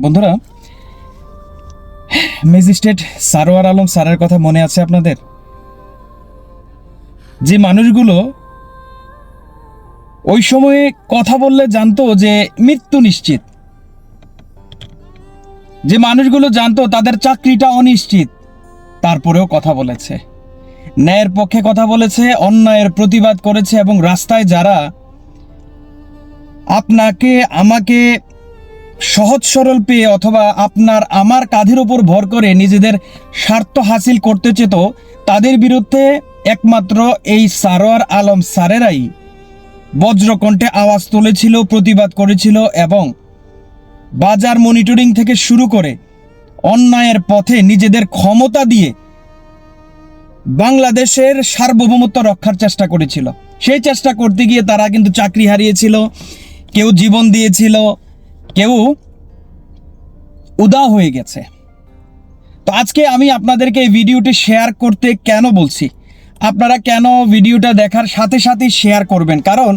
বন্ধুরা, ম্যাজিস্ট্রেট সারোয়ার আলম স্যারের কথা মনে আছে আপনাদের? যে মানুষগুলো ওই সময়ে কথা বললে জানতো যে মৃত্যু নিশ্চিত। যে মানুষগুলো জানতো তাদের চাকরিটা অনিশ্চিত, তারপরেও কথা বলেছে। ন্যায়ের পক্ষে কথা বলেছে, অন্যায়ের প্রতিবাদ করেছে এবং রাস্তায় যারা আপনাকে, আমাকে সহজ সরল পেয়ে অথবা আপনার আমার কাঁধের উপর ভর করে নিজেদের স্বার্থ হাসিল করতে চেত, তাদের বিরুদ্ধে একমাত্র এই সারোয়ার আলম সারেরাই বজ্রকণ্ঠে আওয়াজ তুলেছিল, প্রতিবাদ করেছিল এবং বাজার মনিটরিং থেকে শুরু করে অন্যায়ের পথে নিজেদের ক্ষমতা দিয়ে বাংলাদেশের সার্বভৌমত্ব রক্ষার চেষ্টা করেছিল। সেই চেষ্টা করতে গিয়ে তারা কিন্তু চাকরি হারিয়েছিল, কেউ জীবন দিয়েছিল কেউ উদা হয়ে গেছে। তো আজকে আমি আপনাদেরকে এই ভিডিওটি শেয়ার করতে কেন বলছি? আপনারা কেন ভিডিওটা দেখার সাথে সাথে শেয়ার করবেন? কারণ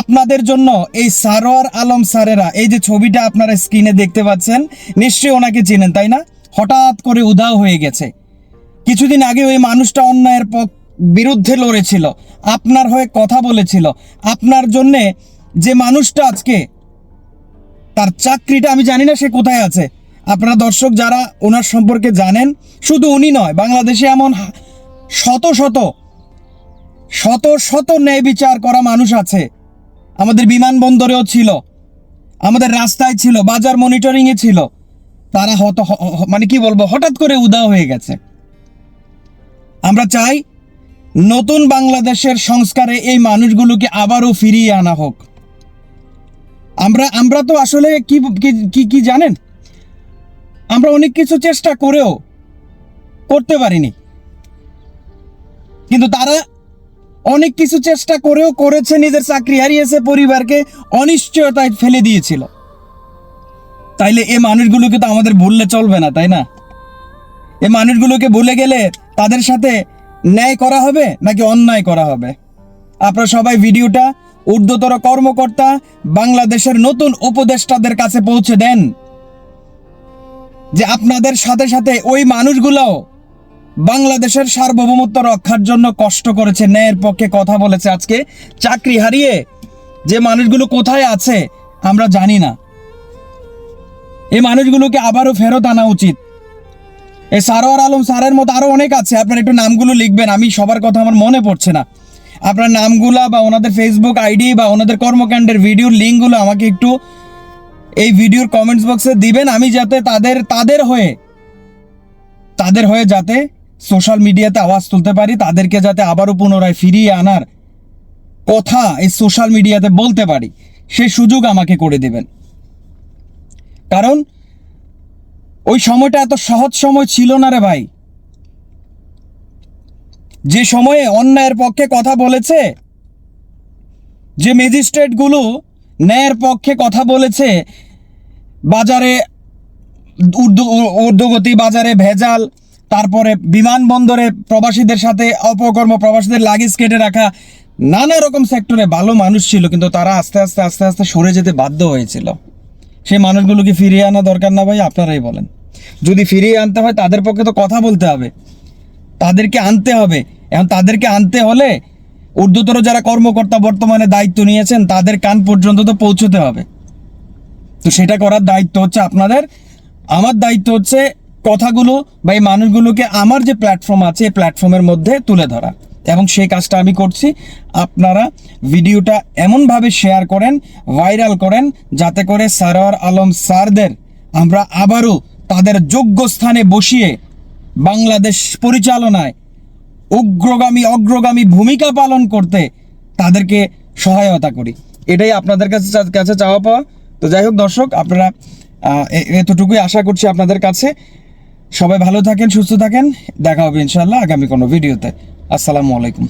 আপনাদের জন্য এই সারোয়ার আলম স্যারেরা, এই যে ছবিটা আপনারা স্ক্রিনে দেখতে পাচ্ছেন, নিশ্চয়ই ওনাকে চেনেন, তাই না? হঠাৎ করে উধাও হয়ে গেছে। কিছুদিন আগে ওই মানুষটা অন্যায়ের বিরুদ্ধে লড়েছিল, আপনার হয়ে কথা বলেছিল। আপনার জন্যে যে মানুষটা আজকে তার চাকরিটা আমি জানি না সে কোথায় আছে। আপনারা দর্শক যারা ওনার সম্পর্কে জানেন, শুধু উনি নয়, বাংলাদেশে এমন শত শত শত শত ন্যায় বিচার করা মানুষ আছে। আমাদের বিমানবন্দরেও ছিল, আমাদের রাস্তায় ছিল, বাজার মনিটরিংয়ে ছিল। তারা হত মানে কি বলব, হঠাৎ করে উদাও হয়ে গেছে। আমরা চাই নতুন বাংলাদেশের সংস্কারে এই মানুষগুলোকে আবারও ফিরিয়ে আনা হোক। আমরা আমরা তো আসলে কি, কি- কি জানেন? আমরা অনেক কিছু চেষ্টা করেও করতে পারিনি। কিন্তু তারা অনেক কিছু চেষ্টা করেও করেছে নিজের চাকরি হারিয়েছে পরিবারকে অনিশ্চয়তায় ফেলে দিয়েছিল। তাইলে এ মানুষগুলোকে তো আমাদের ভুললে চলবে না, তাই না? এ মানুষগুলোকে ভুলে গেলে তাদের সাথে ন্যায় করা হবে নাকি অন্যায় করা হবে? আপনারা সবাই ভিডিওটা ঊর্ধ্বতর কর্মকর্তা বাংলাদেশের নতুন উপদেষ্টাদের কাছে পৌঁছে দেন যে আপনাদের সাথে সাথে ওই মানুষগুলো বাংলাদেশের সার্বভৌমত্ব রক্ষার জন্য কষ্ট করেছে, ন্যায়ের পক্ষে কথা বলেছে আজকে, চাকরি হারিয়ে যে মানুষগুলো কোথায় আছে আমরা জানি না। এই মানুষগুলোকে আবারও ফেরত আনা উচিত। এই সারোয়ার আলম স্যারের মতো আরও অনেক আছে, আপনার একটু নামগুলো লিখবেন, আমি সবার কথা আমার মনে পড়ছে না। আপনার নামগুলা বা ওনাদের ফেসবুক আইডি বা ওনাদের কর্মকাণ্ডের ভিডিওর লিঙ্কগুলো আমাকে একটু এই ভিডিওর কমেন্টস বক্সে দিবেন। আমি যাতে তাদের তাদের হয়ে তাদের হয়ে যাতে সোশ্যাল মিডিয়াতে আওয়াজ তুলতে পারি, তাদেরকে যাতে আবারও পুনরায় ফিরিয়ে আনার কথা এই সোশ্যাল মিডিয়াতে বলতে পারি সেই সুযোগ আমাকে করে দেবেন। কারণ ওই সময়টা এত সহজ সময় ছিল না রে ভাই। যে সময়ে অন্যায়ের পক্ষে কথা বলেছে, যে ম্যাজিস্ট্রেটগুলো ন্যায়ের পক্ষে কথা বলেছে, বাজারে ঊর্ধ্ব- ঊর্ধ্বগতি বাজারে ভেজাল, তারপরে বিমানবন্দরে প্রবাসীদের সাথে অপকর্ম, প্রবাসীদের লাগেজ কেটে রাখা, নানা রকম সেক্টরে ভালো মানুষ ছিল, কিন্তু তারা আস্তে আস্তে আস্তে আস্তে সরে যেতে বাধ্য হয়েছিল। সেই মানুষগুলোকে ফিরিয়ে আনা দরকার না ভাই, আপনারাই বলেন। যদি ফিরিয়ে আনতে হয়, তাদের পক্ষে তো কথা বলতে হবে। তাদেরকে আনতে হবে। এখন তাদেরকে আনতে হলে ঊর্ধ্বতর যারা কর্মকর্তা বর্তমানে দায়িত্ব নিয়েছেন, তাদের কান পর্যন্ত তো পৌঁছতে হবে। তো সেটা করার দায়িত্ব হচ্ছে আপনাদের। আমার দায়িত্ব হচ্ছে কথাগুলো বা এই মানুষগুলোকে আমার যে প্ল্যাটফর্ম আছে, এই প্ল্যাটফর্মের মধ্যে তুলে ধরা। এবং সেই কাজটা আমি করছি। আপনারা ভিডিওটা এমনভাবে শেয়ার করেন ভাইরাল করেন, যাতে করে সারোয়ার আলম স্যারদের আমরা আবারও তাদের যোগ্য স্থানে বসিয়ে বাংলাদেশ পরিচালনায় উগ্রগামী, অগ্রগামী ভূমিকা পালন করতে তাদেরকে সহায়তা করি। এটাই আপনাদের কাছে কাছে চাওয়া পাওয়া। তো যাই হোক দর্শক, আপনারা এতটুকুই আশা করছি আপনাদের কাছে। সবাই ভালো থাকেন, সুস্থ থাকেন। দেখা হবে ইনশাল্লাহ আগামী কোনো ভিডিওতে। আসসালামু আলাইকুম।